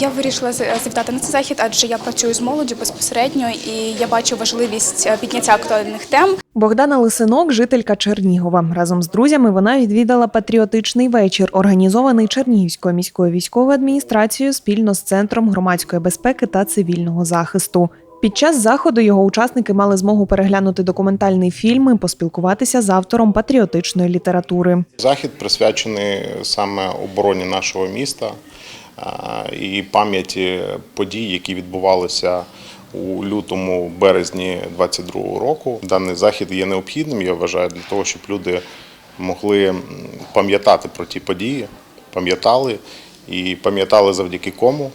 Я вирішила завітати на цей захід, адже я працюю з молоддю безпосередньо і я бачу важливість е, підняття актуальних тем. Богдана Лисинок, жителька Чернігова. Разом з друзями вона відвідала патріотичний вечір, організований Чернігівською міською військовою адміністрацією спільно з Центром громадської безпеки та цивільного захисту. Під час заходу його учасники мали змогу переглянути документальний фільм і поспілкуватися з автором патріотичної літератури. Захід присвячений саме обороні нашого міста і пам'яті подій, які відбувалися у лютому березні 22 року. Даний захід є необхідним, я вважаю, для того, щоб люди могли пам'ятати про ті події, пам'ятали і пам'ятали завдяки кому.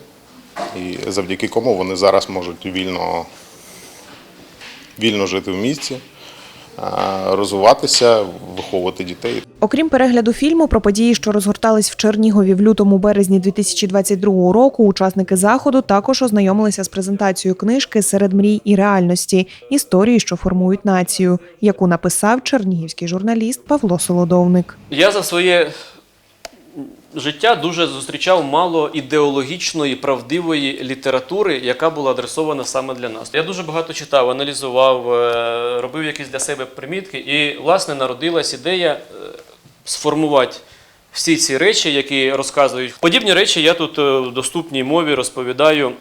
І завдяки кому вони зараз можуть вільно, вільно жити в місті, розвиватися, виховувати дітей. Окрім перегляду фільму про події, що розгортались в Чернігові в лютому березні 2022 року, учасники заходу також ознайомилися з презентацією книжки Серед мрій і реальності історії, що формують націю, яку написав чернігівський журналіст Павло Солодовник. Я за своє життя дуже зустрічав мало ідеологічної, правдивої літератури, яка була адресована саме для нас. Я дуже багато читав, аналізував, е, робив якісь для себе примітки, і, власне, народилась ідея е, сформувати. Всі ці речі, які розказують, подібні речі я тут е, в доступній мові розповідаю,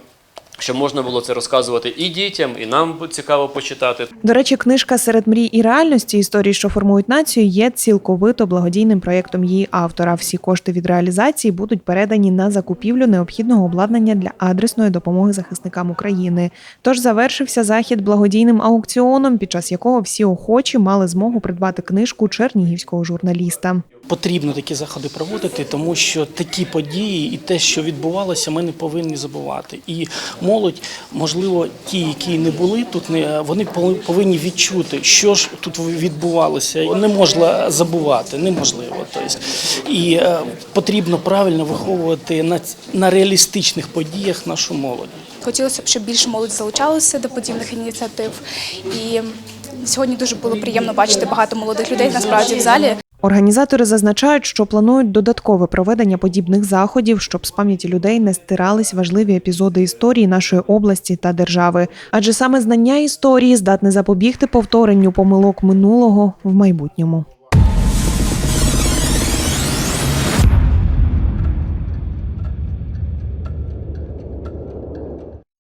щоб можна було це розказувати і дітям, і нам цікаво почитати. До речі, книжка Серед мрій і реальності історії, що формують націю, є цілковито благодійним проєктом її автора. Всі кошти від реалізації будуть передані на закупівлю необхідного обладнання для адресної допомоги захисникам України. Тож завершився захід благодійним аукціоном, під час якого всі охочі мали змогу придбати книжку чернігівського журналіста. Потрібно такі заходи проводити, тому що такі події і те, що відбувалося, ми не повинні забувати. І молодь, можливо, ті, які не були тут, вони повинні відчути, що ж тут відбувалося. Не можна забувати, неможливо. Тобто, і е, потрібно правильно виховувати на, на реалістичних подіях нашу молодь. Хотілося б, щоб більше молодь залучалося до подібних ініціатив. І сьогодні дуже було приємно бачити багато молодих людей насправді в залі. Організатори зазначають, що планують додаткове проведення подібних заходів, щоб з пам'яті людей не стирались важливі епізоди історії нашої області та держави. Адже саме знання історії здатне запобігти повторенню помилок минулого в майбутньому.